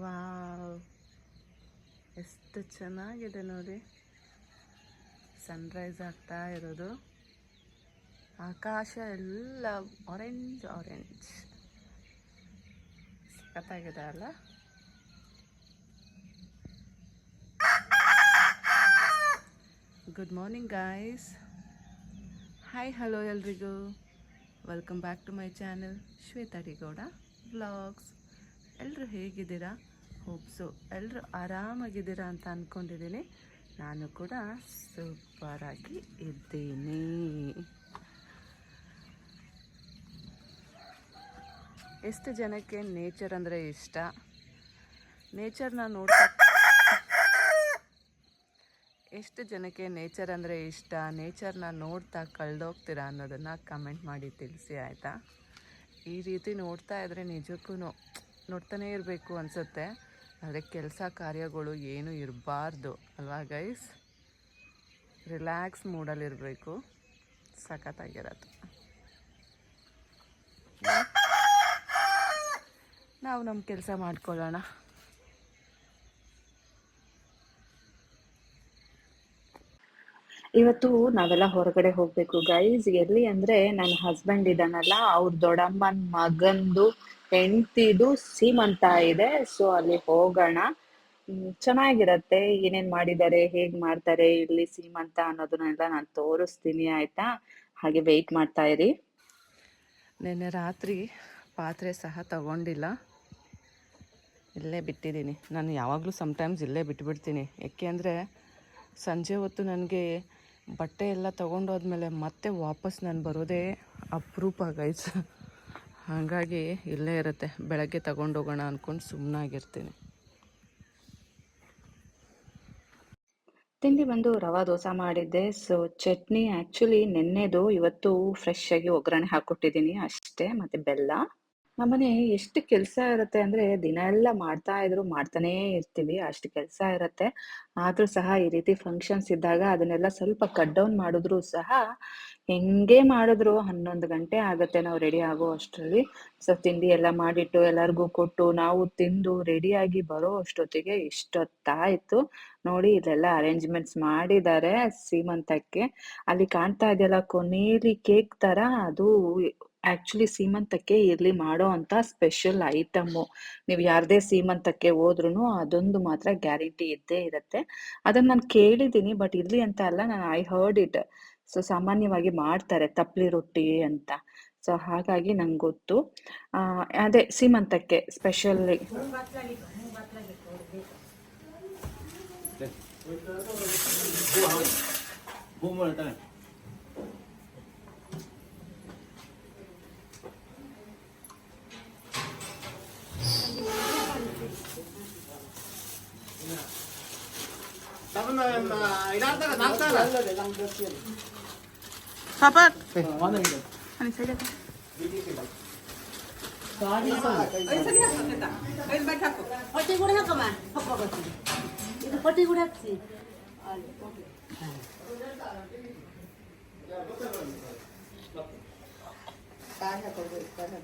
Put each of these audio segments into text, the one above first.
Wow. ಎಷ್ಟು ಚೆನ್ನಾಗಿದೆ ನೋಡಿ. ಸನ್ರೈಸ್ ಆಗ್ತಾ ಇರೋದು. ಆಕಾಶ ಎಲ್ಲ ಆರೆಂಜ್ ಆರೆಂಜ್ ಸಖತ್ತಾಗಿದೆ ಅಲ್ಲ? Good morning guys hi hello ಎಲ್ರಿಗೂ. Welcome back to my channel Shweta D Gowda vlogs ಎಲ್ಲರೂ ಹೇಗಿದ್ದೀರಾ? ಹೋಪ್ಸು ಎಲ್ಲರೂ ಆರಾಮಾಗಿದ್ದೀರಾ ಅಂತ ಅಂದ್ಕೊಂಡಿದ್ದೀನಿ ನಾನು ಕೂಡ ಸೂಪರಾಗಿ ಇದ್ದೀನಿ. ಎಷ್ಟು ಜನಕ್ಕೆ ನೇಚರ್ ಅಂದರೆ ಇಷ್ಟ? ನೇಚರ್ನ ನೋಡ್ತಾ ಎಷ್ಟು ಜನಕ್ಕೆ ನೇಚರ್ ಅಂದರೆ ಇಷ್ಟ? ನೇಚರ್ನ ನೋಡ್ತಾ ಕಳೆದೋಗ್ತೀರಾ ಅನ್ನೋದನ್ನು ಕಮೆಂಟ್ ಮಾಡಿ ತಿಳಿಸಿ, ಆಯಿತಾ? ಈ ರೀತಿ ನೋಡ್ತಾ ಇದ್ದರೆ ನಿಜಕ್ಕೂ ನೋಡ್ತಾನೇ ಇರಬೇಕು ಅನಿಸುತ್ತೆ. ಆದರೆ ಕೆಲಸ ಕಾರ್ಯಗಳು ಏನೂ ಇರಬಾರ್ದು. ಅಲ್ವಾ ಗೈಸ್ ರಿಲ್ಯಾಕ್ಸ್ ಮೂಡಲ್ಲಿರಬೇಕು ಸಖತ್ತಾಗಿರೋದು. ನಾವು ನಮ್ಮ ಕೆಲಸ ಮಾಡ್ಕೊಳ್ಳೋಣ. ಇವತ್ತು ನಾವೆಲ್ಲ ಹೊರಗಡೆ ಹೋಗ್ಬೇಕು ಗೈಸ್ ಎಲ್ಲಿ ಅಂದ್ರೆ ನನ್ನ ಹಸ್ಬೆಂಡ್ ಇದಾನಲ್ಲ ಅವ್ರ ದೊಡ್ಡಮ್ಮನ ಮಗಂದು ಹೆಂಡ್ತಿದು ಸೀಮಂತ ಇದೆ. ಸೊ ಅಲ್ಲಿ ಹೋಗೋಣ. ಚೆನ್ನಾಗಿರತ್ತೆ. ಏನೇನ್ ಮಾಡಿದ್ದಾರೆ, ಹೇಗ್ ಮಾಡ್ತಾರೆ, ಇಲ್ಲಿ ಸೀಮಂತ ಅನ್ನೋದನ್ನೆಲ್ಲ ನಾನು ತೋರಿಸ್ತೀನಿ, ಆಯ್ತಾ? ಹಾಗೆ ವೆಯ್ಟ್ ಮಾಡ್ತಾ ಇರಿ. ನಿನ್ನೆ ರಾತ್ರಿ ಪಾತ್ರೆ ಸಹ ತಗೊಂಡಿಲ್ಲ. ಇಲ್ಲೇ ಬಿಟ್ಟಿದ್ದೀನಿ. ನಾನು ಯಾವಾಗಲೂ ಸಮ್ಟೈಮ್ಸ್ ಇಲ್ಲೇ ಬಿಟ್ಬಿಡ್ತೀನಿ. ಯಾಕೆ ಅಂದರೆ ಸಂಜೆ ಹೊತ್ತು ನನಗೆ ಬಟ್ಟೆ ಎಲ್ಲ ತೊಗೊಂಡೋದ್ಮೇಲೆ ಮತ್ತೆ ವಾಪಸ್ ನಾನು ಬರೋದೇ ಅಪರೂಪ ಗೈಸ್ ಹಾಗಾಗಿ ಇಲ್ಲೇ ಇರುತ್ತೆ. ಬೆಳಗ್ಗೆ ತಗೊಂಡೋಗೋಣ ಅಂದ್ಕೊಂಡು ಸುಮ್ಮನಾಗಿರ್ತೀನಿ ತಿಂಡಿ ಬಂದು ರವಾ ದೋಸೆ ಮಾಡಿದ್ದೆ. ಸೊ ಚಟ್ನಿ ಆಕ್ಚುಲಿ ನೆನ್ನೆದು ಇವತ್ತು ಫ್ರೆಶ್ ಆಗಿ ಒಗ್ಗರಣೆ ಹಾಕ್ಕೊಟ್ಟಿದ್ದೀನಿ ಅಷ್ಟೇ. ಮತ್ತೆ ಬೆಲ್ಲ. ನಮ್ಮನೆ ಎಷ್ಟು ಕೆಲಸ ಇರುತ್ತೆ ಅಂದ್ರೆ ದಿನ ಎಲ್ಲ ಮಾಡ್ತಾ ಇದ್ರು ಮಾಡ್ತಾನೇ ಇರ್ತೀವಿ, ಅಷ್ಟು ಕೆಲಸ ಇರುತ್ತೆ. ಆದ್ರೂ ಸಹ ಈ ರೀತಿ ಫಂಕ್ಷನ್ಸ್ ಇದ್ದಾಗ ಅದನ್ನೆಲ್ಲ ಸ್ವಲ್ಪ ಕಟ್ ಡೌನ್ ಮಾಡಿದ್ರು ಸಹ ಹೆಂಗೆ ಮಾಡಿದ್ರು ಹನ್ನೊಂದು ಗಂಟೆ ಆಗುತ್ತೆ ನಾವು ರೆಡಿ ಆಗೋ ಅಷ್ಟರಲ್ಲಿ. ಸೊ ತಿಂಡಿ ಎಲ್ಲ ಮಾಡಿಟ್ಟು ಎಲ್ಲರಿಗೂ ಕೊಟ್ಟು ನಾವು ತಿಂದು ರೆಡಿಯಾಗಿ ಬರೋ ಅಷ್ಟೊತ್ತಿಗೆ ಇಷ್ಟೊತ್ತಾಯ್ತು. ನೋಡಿ ಇಲ್ಲೆಲ್ಲ ಅರೇಂಜ್ಮೆಂಟ್ಸ್ ಮಾಡಿದ್ದಾರೆ ಸೀಮಂತಕ್ಕೆ. ಅಲ್ಲಿ ಕಾಣ್ತಾ ಇದೆಯಲ್ಲ, ಕೊನೇಲಿ ಕೇಕ್ ತರ ಅದು ಆಕ್ಚುಲಿ ಸೀಮಂತಕ್ಕೆ ಇಲ್ಲಿ ಮಾಡೋ ಅಂತ ಸ್ಪೆಷಲ್ ಐಟಮು ನೀವು ಯಾರದೇ ಸೀಮಂತಕ್ಕೆ ಹೋದ್ರೂ ಅದೊಂದು ಮಾತ್ರ ಗ್ಯಾರಂಟಿ ಇದ್ದೇ ಇರುತ್ತೆ. ಅದನ್ನ ನಾನು ಕೇಳಿದ್ದೀನಿ ಬಟ್ ಇಲ್ಲಿ ಅಂತ ಅಲ್ಲ, ನಾನು ಐ ಹರ್ಡ್ ಇಟ್ ಸೊ ಸಾಮಾನ್ಯವಾಗಿ ಮಾಡ್ತಾರೆ ತಪ್ಲಿ ರೊಟ್ಟಿ ಅಂತ. ಸೊ ಹಾಗಾಗಿ ನಂಗೆ ಗೊತ್ತು. ಅದೇ ಸೀಮಂತಕ್ಕೆ ಸ್ಪೆಷಲ್ 봄을 일단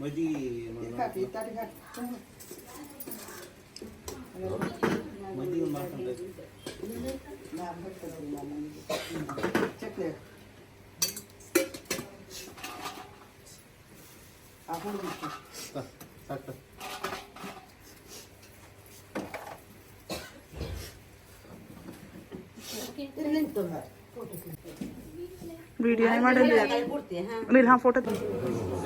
ಕೂಡ ಹಾಕ್ಸಿ ಒಂದೆರಡು ಬಾಳೆ ಗಂಧ ಇರ್ಲ ತಲೆ ಸೇರಿ ಹಾಕ್ಬೇಕು ನಾನು ಹಿಡ್ಕತ್ತೆ ಕೊಡು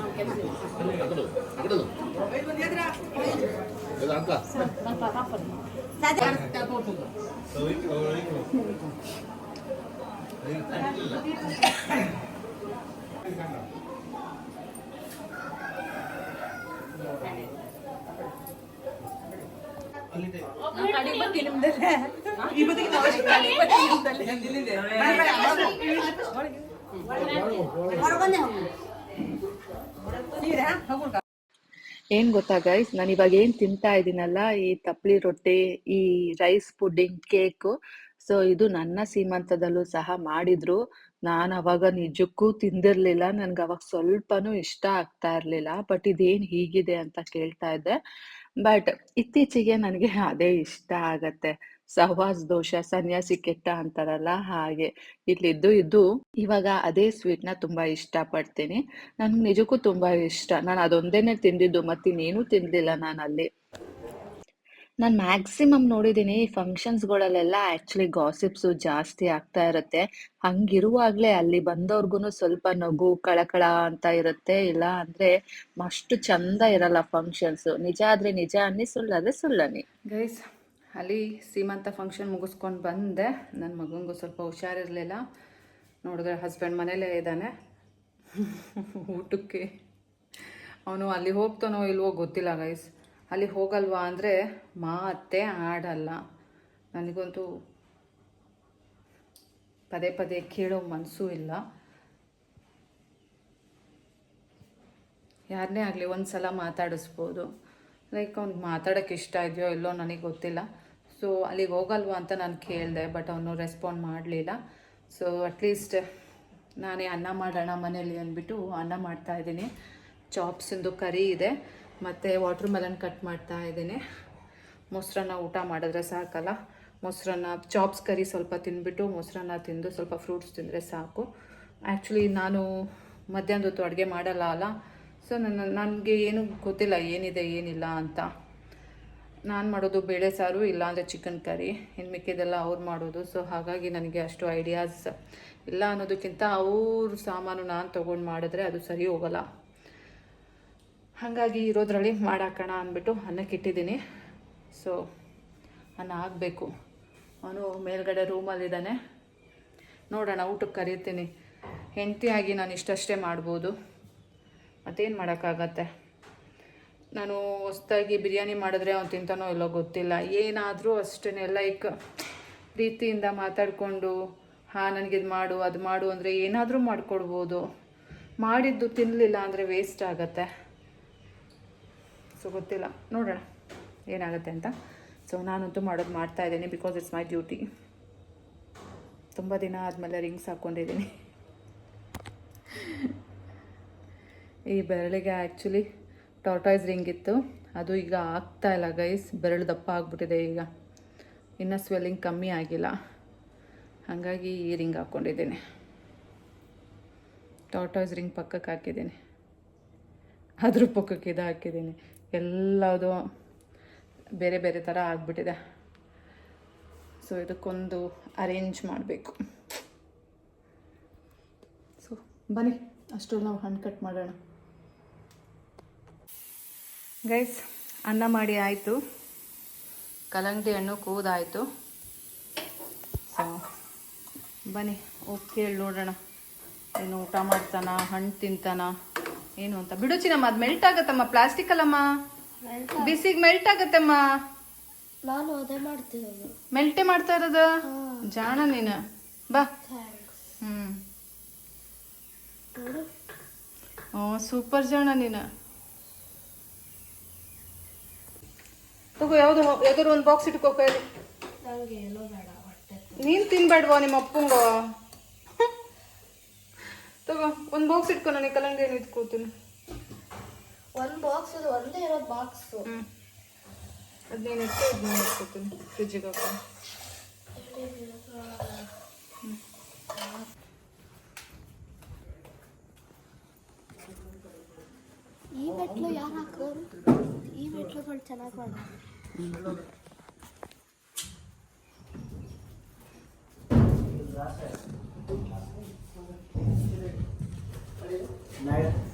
ಹಾಂ ಮದಿ ಮದಿ ಮಾಡ್ಕೊಂಡ್ರೆ ಸಾಕು ವಿಡಿಯೋ ಮಾಡೋದು ಕೊಡ್ತೀಯ ಹಾಂ ಇಲ್ಲ ಹಾಂ ಫೋಟೋ ಸಾಧ್ಯ ಹೊರಗನೆ ಹೋಗಿ ಏನ್ ಗೊತ್ತಾ ಗೈಸ್ ನಾನು ಇವಾಗ ಏನ್ ತಿಂತಾ ಇದ್ದೀನಲ್ಲ ಈ ತಪ್ಲಿ ರೊಟ್ಟಿ, ಈ ರೈಸ್ ಪುಡ್ಡಿಂಗ್ ಕೇಕ್ ಸೊ ಇದು ನನ್ನ ಸೀಮಂತದಲ್ಲೂ ಸಹ ಮಾಡಿದ್ರು. ನಾನು ಅವಾಗ ನಿಜಕ್ಕೂ ತಿಂದಿರ್ಲಿಲ್ಲ. ನನ್ಗೆ ಅವಾಗ ಸ್ವಲ್ಪನೂ ಇಷ್ಟ ಆಗ್ತಾ ಇರ್ಲಿಲ್ಲ. ಬಟ್ ಇದೇನ್ ಹೀಗಿದೆ ಅಂತ ಕೇಳ್ತಾ ಇದ್ದೆ. ಬಟ್ ಇತ್ತೀಚೆಗೆ ನನಗೆ ಅದೇ ಇಷ್ಟ ಆಗತ್ತೆ. ಸಹವಾಸ್, ದೋಷ, ಸನ್ಯಾಸಿ ಕೆಟ್ಟ ಅಂತಾರಲ್ಲ, ಹಾಗೆ ಇಲ್ಲಿದ್ದು ಇದ್ದು ಇವಾಗ ಅದೇ ಸ್ವೀಟ್ನ ತುಂಬಾ ಇಷ್ಟ ಪಡ್ತೀನಿ ನನ್ಗೆ ನಿಜಕ್ಕೂ ತುಂಬಾ ಇಷ್ಟ. ನಾನು ಅದೊಂದೇನೆ ತಿಂದಿದ್ದು, ಮತ್ತಿನ್ನೇನು ತಿನ್ಲಿಲ್ಲ ನಾನು ಅಲ್ಲಿ ನಾನು ಮ್ಯಾಕ್ಸಿಮಮ್ ನೋಡಿದ್ದೀನಿ ಫಂಕ್ಷನ್ಸ್ಗಳಲ್ಲೆಲ್ಲ ಆ್ಯಕ್ಚುಲಿ ಗಾಸಿಪ್ಸು ಜಾಸ್ತಿ ಆಗ್ತಾ ಇರುತ್ತೆ. ಹಂಗಿರುವಾಗಲೇ ಅಲ್ಲಿ ಬಂದವ್ರಿಗೂ ಸ್ವಲ್ಪ ನಗು, ಕಳಕಳ ಅಂತ ಇರುತ್ತೆ. ಇಲ್ಲ ಅಂದರೆ ಅಷ್ಟು ಚಂದ ಇರಲ್ಲ ಫಂಕ್ಷನ್ಸು ನಿಜ ಆದರೆ ನಿಜ ಅನ್ನಿ ಸುಳ್ಳಾದರೆ ಸುಳ್ಳನಿ ಗೈಸ್ ಅಲ್ಲಿ ಸೀಮಂತ ಫಂಕ್ಷನ್ ಮುಗಿಸ್ಕೊಂಡು ಬಂದೆ. ನನ್ನ ಮಗನಿಗೂ ಸ್ವಲ್ಪ ಹುಷಾರಿರಲಿಲ್ಲ. ನೋಡಿದ್ರೆ ಹಸ್ಬೆಂಡ್ ಮನೇಲೇ ಇದ್ದಾನೆ. ಊಟಕ್ಕೆ. ಅವನು ಅಲ್ಲಿ ಹೋಗ್ತಾನೋ ಇಲ್ವೋ ಗೊತ್ತಿಲ್ಲ ಗೈಸ್ ಅಲ್ಲಿ ಹೋಗಲ್ವಾ ಅಂದರೆ ಮಾತೇ ಆಡಲ್ಲ. ನನಗಂತೂ ಪದೇ ಪದೇ ಕೇಳೋ ಮನಸ್ಸೂ ಇಲ್ಲ. ಯಾರನ್ನೇ ಆಗಲಿ ಒಂದು ಸಲ ಮಾತಾಡಿಸ್ಬೋದು. ಲೈಕ್ ಅವ್ನಿಗೆ ಮಾತಾಡೋಕ್ಕೆ ಇಷ್ಟ ಇದೆಯೋ ಇಲ್ಲೋ ನನಗೆ ಗೊತ್ತಿಲ್ಲ. ಸೊ ಅಲ್ಲಿಗೆ ಹೋಗಲ್ವಾ ಅಂತ ನಾನು ಕೇಳಿದೆ, ಬಟ್ ಅವನು ರೆಸ್ಪಾಂಡ್ ಮಾಡಲಿಲ್ಲ. ಸೊ ಅಟ್ಲೀಸ್ಟ್ ನಾನೇ ಅನ್ನ ಮಾಡೋಣ ಮನೇಲಿ ಅಂದ್ಬಿಟ್ಟು ಅನ್ನ ಮಾಡ್ತಾ ಇದ್ದೀನಿ. ಚಾಪ್ಸಿಂದು ಕರಿ ಇದೆ. ಮತ್ತು ವಾಟ್ರ್ ಮೆಲನ್ ಕಟ್ ಮಾಡ್ತಾ ಇದ್ದೀನಿ. ಮೊಸರನ್ನ ಊಟ ಮಾಡಿದ್ರೆ ಸಾಕಲ್ಲ. ಮೊಸರನ್ನ ಚಾಪ್ಸ್ ಕರಿ ಸ್ವಲ್ಪ ತಿಂದ್ಬಿಟ್ಟು ಮೊಸರನ್ನ ತಿಂದು ಸ್ವಲ್ಪ ಫ್ರೂಟ್ಸ್ ತಿಂದರೆ ಸಾಕು. ಆ್ಯಕ್ಚುಲಿ ನಾನು ಮಧ್ಯಾಹ್ನದ ಹೊತ್ತು ಅಡುಗೆ ಮಾಡಲ್ಲ ಅಲ್ಲ. ಸೊ ನನ್ನ, ನನಗೆ ಏನು ಗೊತ್ತಿಲ್ಲ, ಏನಿದೆ, ಏನಿಲ್ಲ ಅಂತ. ನಾನು ಮಾಡೋದು ಬೇಳೆ ಸಾರು, ಇಲ್ಲಾಂದರೆ ಚಿಕನ್ ಕರಿ ಇನ್ನು ಮಿಕ್ಕಿದೆಲ್ಲ ಅವ್ರು ಮಾಡೋದು. ಸೊ ಹಾಗಾಗಿ ನನಗೆ ಅಷ್ಟು ಐಡಿಯಾಸ್ ಇಲ್ಲ ಅನ್ನೋದಕ್ಕಿಂತ ಅವ್ರ ಸಾಮಾನು ನಾನು ತೊಗೊಂಡು ಮಾಡಿದ್ರೆ ಅದು ಸರಿ ಹೋಗಲ್ಲ. ಹಾಗಾಗಿ ಇರೋದ್ರಲ್ಲಿ ಮಾಡಾಕೋಣ ಅಂದ್ಬಿಟ್ಟು ಅನ್ನಕ್ಕೆ ಇಟ್ಟಿದ್ದೀನಿ ಸೊ ಅನ್ನ ಆಗಬೇಕು. ಅವನು ಮೇಲ್ಗಡೆ ರೂಮಲ್ಲಿದ್ದಾನೆ. ನೋಡೋಣ, ಊಟಕ್ಕೆ ಕರೀತೀನಿ. ಹೆಂಡತಿಯಾಗಿ ನಾನು ಇಷ್ಟಷ್ಟೇ ಮಾಡ್ಬೋದು. ಮತ್ತೇನು ಮಾಡೋಕ್ಕಾಗತ್ತೆ? ನಾನು ಹೊಸ್ದಾಗಿ ಬಿರಿಯಾನಿ ಮಾಡಿದ್ರೆ ಅವ್ನು ತಿಂತಾನೋ ಇಲ್ಲೋ ಗೊತ್ತಿಲ್ಲ. ಏನಾದರೂ ಅಷ್ಟೇ ಲೈಕ್ ಪ್ರೀತಿಯಿಂದ ಮಾತಾಡಿಕೊಂಡು, ಹಾಂ ನನಗಿದು ಮಾಡು, ಅದು ಮಾಡು ಅಂದರೆ ಏನಾದರೂ ಮಾಡಿಕೊಡ್ಬೋದು. ಮಾಡಿದ್ದು ತಿನ್ನಲಿಲ್ಲ ಅಂದರೆ ವೇಸ್ಟ್ ಆಗತ್ತೆ. ಸೊ ಗೊತ್ತಿಲ್ಲ. ನೋಡೋಣ. ಏನಾಗುತ್ತೆ ಅಂತ. ಸೊ ನಾನಂತೂ ಮಾಡೋದು ಮಾಡ್ತಾ ಇದ್ದೀನಿ ಬಿಕಾಸ್ ಇಟ್ಸ್ ಮೈ ಡ್ಯೂಟಿ ತುಂಬ ದಿನ ಆದಮೇಲೆ ರಿಂಗ್ಸ್ ಹಾಕ್ಕೊಂಡಿದ್ದೀನಿ ಈ ಬೆರಳಿಗೆ ಆ್ಯಕ್ಚುಲಿ ಟಾರ್ಟಾಯ್ಸ್ ರಿಂಗ್ ಇತ್ತು. ಅದು ಈಗ ಆಗ್ತಾ ಇಲ್ಲ ಗೈಸ್ ಬೆರಳು ದಪ್ಪ ಆಗಿಬಿಟ್ಟಿದೆ ಈಗ. ಇನ್ನೂ ಸ್ವೆಲ್ಲಿಂಗ್ ಕಮ್ಮಿ ಆಗಿಲ್ಲ. ಹಾಗಾಗಿ ಈ ರಿಂಗ್ ಹಾಕ್ಕೊಂಡಿದ್ದೀನಿ ಟಾರ್ಟಾಯ್ಸ್ ರಿಂಗ್ ಪಕ್ಕಕ್ಕೆ ಹಾಕಿದ್ದೀನಿ. ಅದ್ರ ಪಕ್ಕಕ್ಕೆ ಇದು ಹಾಕಿದ್ದೀನಿ. ಎಲ್ಲದು ಬೇರೆ ಬೇರೆ ಥರ ಆಗಿಬಿಟ್ಟಿದೆ. ಸೊ ಇದಕ್ಕೊಂದು ಅರೇಂಜ್ ಮಾಡಬೇಕು. ಸೊ ಬನ್ನಿ ಅಷ್ಟು ನಾವು ಹಣ್ಣು ಕಟ್ ಮಾಡೋಣ. ಗೈಸ್ ಅನ್ನ ಮಾಡಿ ಆಯಿತು. ಕಲಂಗಡಿ ಹಣ್ಣು ಕೂದಾಯಿತು. ಸೊ ಬನ್ನಿ ಓಕೆ ಕೇಳಿ ನೋಡೋಣ. ಏನು ಊಟ ಮಾಡ್ತಾನ, ಹಣ್ಣು ತಿಂತಾನ, ಏನು ಅಂತ. ಬಿಡು ಚಿನ್ನಮ್ಮ, ಅದು ಮೆಲ್ಟ್ ಆಗತ್ತಮ್ಮ ಪ್ಲಾಸ್ಟಿಕ್ ಅಲ್ಲಮ್ಮ. ಬಿಸಿಗೆ ಮೆಲ್ಟ್ ಆಗತ್ತಮ್ಮ? ನಾನು ಅದೇ ಮಾಡ್ತಿರೋದು ಮೆಲ್ಟೆ ಮಾಡ್ತಾ ಇರೋದು? ಜಾಣ ನೀನು. ಬಾ. ಹ್ಮ್. ಓ ಸೂಪರ್ ಜಾಣ ನೀನು. ತಗೋ ಯಾವ್ದು ಯಾವ್ದಾದ್ರು ಒಂದು ಬಾಕ್ಸ್ ಇಟ್ಕೋ ಕೈಲಿ ನಂಗೆ ಏನೋ ಬೇಡ ಹೊಟ್ಟೆ ನೀನ್ ತಿನ್ಬೇಡ್ವಾ ನಿಮ್ಮ ಅಪ್ಪಂಗೋ? ತಗೋ ಒಂದು ಬಾಕ್ಸ್ ಇಟ್ಕೊ ನನಗೆ ಕಲ್ಲಂಗಡಿ ಏನು ಇಟ್ಕೋತೀನಿ ಒಂದು ಬಾಕ್ಸ್ ಅದು ಒಂದೇ ಇರೋ ಬಾಕ್ಸ್ ಅದನ್ನೇನು ಇಟ್ಟು ಇದು ಇಟ್ಕೋತೀನಿ? ಫ್ರಿಜ್ಜಿಗೆ ಈ ಮೆಟ್ಲು ಯಾರು ಹಾಕೋರು ಈ ಮೆಟ್ಲುಗಳು ಚೆನ್ನಾಗಿ ಮಾಡೋದು Night.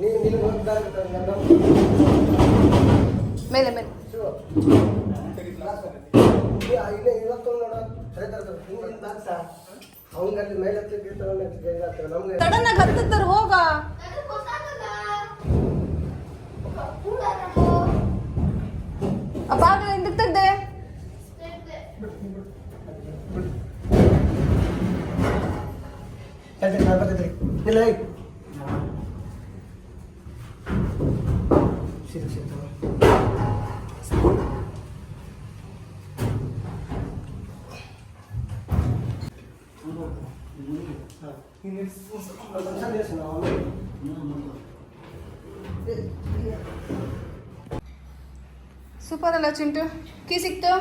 ನೀವು ಇಲ್ಲಿ ಮೇಲೆ ಮೇಲೆ. ಇಲ್ಲೇ ಇವತ್ತು ನೋಡ ಅವಂಗಲ್ಲಿ ಮೇಲೆ ನಮ್ಗೆ. ಸಡನ್ ಆಗಿ ಹತ್ತಿದ್ದಾರೆ ಹೋಗ ಬಾಗಿಲ ಹಿಂದಕ್ಕೆ ತೆಗ್ದೆ. ಇಲ್ಲ ಸೂಪರ್ ಅಲ್ಲ ಚಿಂಟು ಕೀ ಸಿಕ್ತು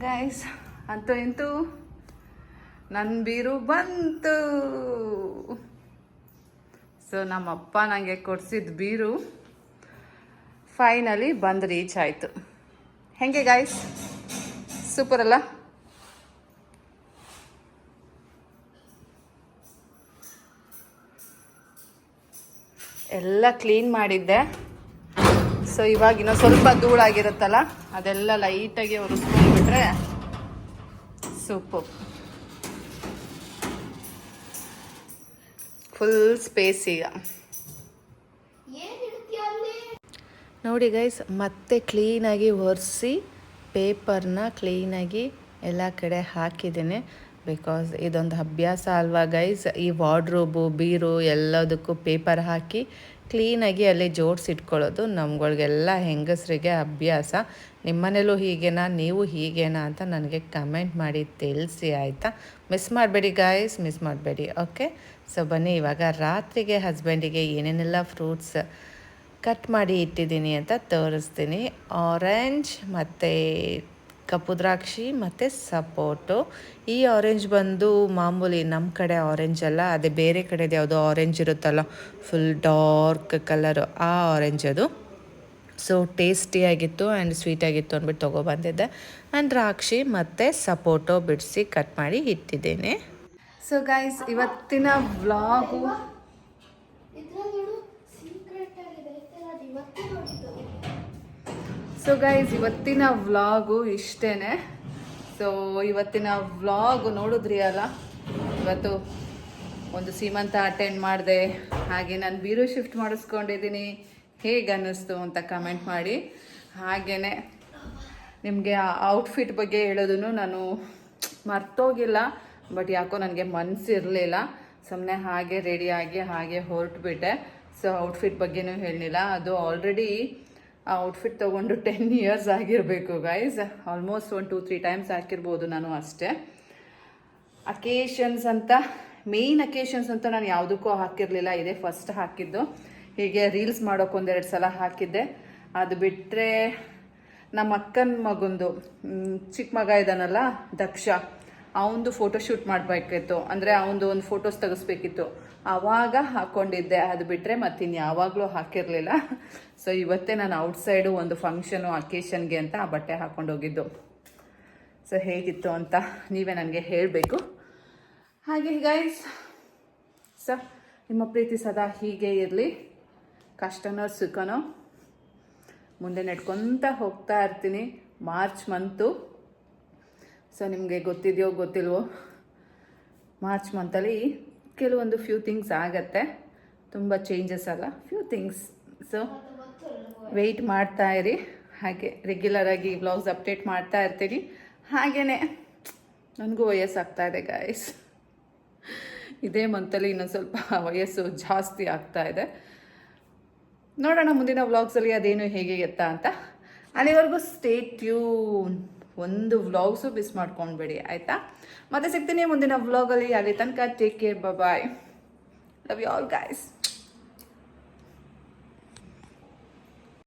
ಗೈಸ್ ಅಂತೂ ಎಂತು ನನ್ನ ಬೀರು ಬಂತು. ಸೊ ನಮ್ಮಪ್ಪ ನನಗೆ ಕೊಡ್ಸಿದ ಬೀರು ಫೈನಲಿ ಬಂದು ರೀಚ್ ಆಯಿತು. ಹೆಂಗೆ ಗಾಯ್ಸ್ ಸೂಪರ್ ಅಲ್ಲ? ಎಲ್ಲ ಕ್ಲೀನ್ ಮಾಡಿದ್ದೆ. ಸೊ ಇವಾಗ ಸ್ವಲ್ಪ ಧೂಳಾಗಿರುತ್ತಲ್ಲ, ಅದೆಲ್ಲ ಲೈಟಾಗಿ ಒರೆಸ್ಕೊಂಡ್ಬಿಟ್ರೆ ಸೂಪು ಫುಲ್ ಸ್ಪೇಸ್ ಈಗ. ನೋಡಿ ಗೈಸ್ ಮತ್ತೆ ಕ್ಲೀನಾಗಿ ಒರೆಸಿ ಪೇಪರ್ನ ಕ್ಲೀನಾಗಿ ಎಲ್ಲ ಕಡೆ ಹಾಕಿದ್ದೀನಿ. ಬಿಕಾಸ್ ಇದೊಂದು ಅಭ್ಯಾಸ ಅಲ್ವಾ ಗೈಸ್ ಈ ವಾರ್ಡ್ರೋಬು ಬೀರು ಎಲ್ಲದಕ್ಕೂ ಪೇಪರ್ ಹಾಕಿ ಕ್ಲೀನಾಗಿ ಅಲ್ಲಿ ಜೋಡಿಸಿಟ್ಕೊಳ್ಳೋದು ನಮ್ಗಳಿಗೆಲ್ಲ ಹೆಂಗಸರಿಗೆ ಅಭ್ಯಾಸ. ನಿಮ್ಮನೇಲೂ ಹೀಗೇನಾ? ನೀವು ಹೀಗೇನಾ ಅಂತ ನನಗೆ ಕಮೆಂಟ್ ಮಾಡಿ ತಿಳಿಸಿ, ಆಯಿತಾ? ಮಿಸ್ ಮಾಡಬೇಡಿ ಗಾಯ್ಸ್ ಮಿಸ್ ಮಾಡಬೇಡಿ ಓಕೆ ಸೊ ಬನ್ನಿ, ಇವಾಗ ರಾತ್ರಿಗೆ ಹಸ್ಬೆಂಡಿಗೆ ಏನೇನೆಲ್ಲ ಫ್ರೂಟ್ಸ್ ಕಟ್ ಮಾಡಿ ಇಟ್ಟಿದ್ದೀನಿ ಅಂತ ತೋರಿಸ್ತೀನಿ. ಆರೆಂಜ್ ಮತ್ತು ಕಪ್ಪು ದ್ರಾಕ್ಷಿ ಮತ್ತು ಸಪೋಟು. ಈ ಆರೆಂಜ್ ಬಂದು ಮಾಮೂಲಿ ನಮ್ಮ ಕಡೆ ಆರೆಂಜ್ ಅಲ್ಲ, ಅದೇ ಬೇರೆ ಕಡೆದು ಯಾವುದೋ ಆರೆಂಜ್ ಇರುತ್ತಲ್ಲ ಫುಲ್ ಡಾರ್ಕ್ ಕಲರು ಆ ಆರೆಂಜ್ ಅದು. ಸೊ ಟೇಸ್ಟಿಯಾಗಿತ್ತು ಆ್ಯಂಡ್ ಸ್ವೀಟಾಗಿತ್ತು ಅಂದ್ಬಿಟ್ಟು ತೊಗೊಬಂದಿದ್ದೆ ಆ್ಯಂಡ್ ದ್ರಾಕ್ಷಿ ಮತ್ತು ಸಪೋಟೊ ಬಿಡಿಸಿ ಕಟ್ ಮಾಡಿ ಇಟ್ಟಿದ್ದೇನೆ. ಸೊ ಗೈಸ್ ಇವತ್ತಿನ ವ್ಲಾಗು ಸೊ ಗೈಸ್ ಇವತ್ತಿನ ವ್ಲಾಗು ಇಷ್ಟೇ ಸೊ ಇವತ್ತಿನ ವ್ಲಾಗ್ ನೋಡಿದ್ರಿ ಅಲ್ಲ? ಇವತ್ತು ಒಂದು ಸೀಮಂತ ಅಟೆಂಡ್ ಮಾಡಿದೆ. ಹಾಗೆ ನಾನು ಬೀರು ಶಿಫ್ಟ್ ಮಾಡಿಸ್ಕೊಂಡಿದ್ದೀನಿ. ಹೇಗೆ ಅನ್ನಿಸ್ತು ಅಂತ ಕಮೆಂಟ್ ಮಾಡಿ. ಹಾಗೆಯೇ ನಿಮಗೆ ಆ ಔಟ್ಫಿಟ್ ಬಗ್ಗೆ ಹೇಳೋದನ್ನು ನಾನು ಮರ್ತೋಗಿಲ್ಲ. ಬಟ್ ಯಾಕೋ ನನಗೆ ಮನಸ್ಸಿರಲಿಲ್ಲ ಸುಮ್ಮನೆ ಹಾಗೆ ರೆಡಿಯಾಗಿ ಹಾಗೆ ಹೊರಟುಬಿಟ್ಟೆ. ಸೊ ಔಟ್ಫಿಟ್ ಬಗ್ಗೆನೂ ಹೇಳಲಿಲ್ಲ. ಅದು ಆಲ್ರೆಡಿ ಆ ಔಟ್ಫಿಟ್ ತೊಗೊಂಡು ಟೆನ್ ಇಯರ್ಸ್ ಆಗಿರಬೇಕು guys almost one two three times ಹಾಕಿರ್ಬೋದು ನಾನು ಅಷ್ಟೇ. ಅಕೇಶನ್ಸ್ ಅಂತ ಮೇಯ್ನ್ ಅಕೇಶನ್ಸ್ ಅಂತ ನಾನು ಯಾವುದಕ್ಕೂ ಹಾಕಿರಲಿಲ್ಲ. ಇದೇ ಫಸ್ಟ್ ಹಾಕಿದ್ದು. ಹೀಗೆ ರೀಲ್ಸ್ ಮಾಡೋಕೆ ಒಂದೆರಡು ಸಲ ಹಾಕಿದ್ದೆ. ಅದು ಬಿಟ್ಟರೆ ನಮ್ಮ ಅಕ್ಕನ ಮಗಂದು ಚಿಕ್ಕ ಮಗ ಇದ್ದಾನಲ್ಲ ದಕ್ಷ. ಅವನದು ಫೋಟೋ ಶೂಟ್ ಮಾಡಬೇಕಿತ್ತು. ಅಂದರೆ ಅವನದು ಒಂದು ಫೋಟೋಸ್ ತೆಗೆಸ್ಬೇಕಿತ್ತು. ಆವಾಗ ಹಾಕ್ಕೊಂಡಿದ್ದೆ ಅದು ಬಿಟ್ಟರೆ ಮತ್ತಿನ್ನು ಯಾವಾಗಲೂ ಹಾಕಿರಲಿಲ್ಲ. ಸೊ ಇವತ್ತೇ ನಾನು ಔಟ್ಸೈಡು ಒಂದು ಫಂಕ್ಷನು ಅಕೇಶನ್ಗೆ ಅಂತ ಆ ಬಟ್ಟೆ ಹಾಕ್ಕೊಂಡು ಹೋಗಿದ್ದು. ಸೊ ಹೇಗಿತ್ತು ಅಂತ ನೀವೇ ನನಗೆ ಹೇಳಬೇಕು. ಹಾಗೆ ಗೈಸ್ ಸೊ ನಿಮ್ಮ ಪ್ರೀತಿ ಸದಾ ಹೀಗೆ ಇರಲಿ. ಕಷ್ಟನೋ, ಸುಖನೋ, ಮುಂದೆ ನಡ್ಕೊತ ಹೋಗ್ತಾ ಇರ್ತೀನಿ. ಮಾರ್ಚ್ ಮಂತು ಸೊ ನಿಮಗೆ ಗೊತ್ತಿದೆಯೋ ಗೊತ್ತಿಲ್ವೋ ಮಾರ್ಚ್ ಮಂತಲ್ಲಿ ಕೆಲವೊಂದು ಫ್ಯೂ ಥಿಂಗ್ಸ್ ಆಗತ್ತೆ. ತುಂಬ ಚೇಂಜಸ್ ಅಲ್ಲ ಫ್ಯೂ ಥಿಂಗ್ಸ್ ಸೊ ವೆಯ್ಟ್ ಮಾಡ್ತಾ ಇರಿ. ಹಾಗೆ ರೆಗ್ಯುಲರಾಗಿ ಬ್ಲಾಗ್ಸ್ ಅಪ್ಡೇಟ್ ಮಾಡ್ತಾ ಇರ್ತೀನಿ. ಹಾಗೆಯೇ ನನಗೂ ವಯಸ್ಸಾಗ್ತಾ ಇದೆ ಗಾಯ್ಸ್ ಇದೇ ಮಂತಲ್ಲಿ ಇನ್ನೊಂದು ಸ್ವಲ್ಪ ವಯಸ್ಸು ಜಾಸ್ತಿ ಆಗ್ತಾ ಇದೆ. ನೋಡೋಣ ಮುಂದಿನ ವ್ಲಾಗ್ಸಲ್ಲಿ ಅದೇನು ಹೇಗೆ ಎತ್ತ ಅಂತ. ಅಲ್ಲಿವರೆಗೂ ಸ್ಟೇ ಟ್ಯೂನ್ ಒಂದು ವ್ಲಾಗ್ಸು ಮಿಸ್ ಮಾಡ್ಕೊಂಡ್ಬೇಡಿ, ಆಯಿತಾ? ಮತ್ತೆ ಸಿಗ್ತೀನಿ ಮುಂದಿನ ವ್ಲಾಗಲ್ಲಿ ಅಲ್ಲಿ. ತನಕ take care bye love you all guys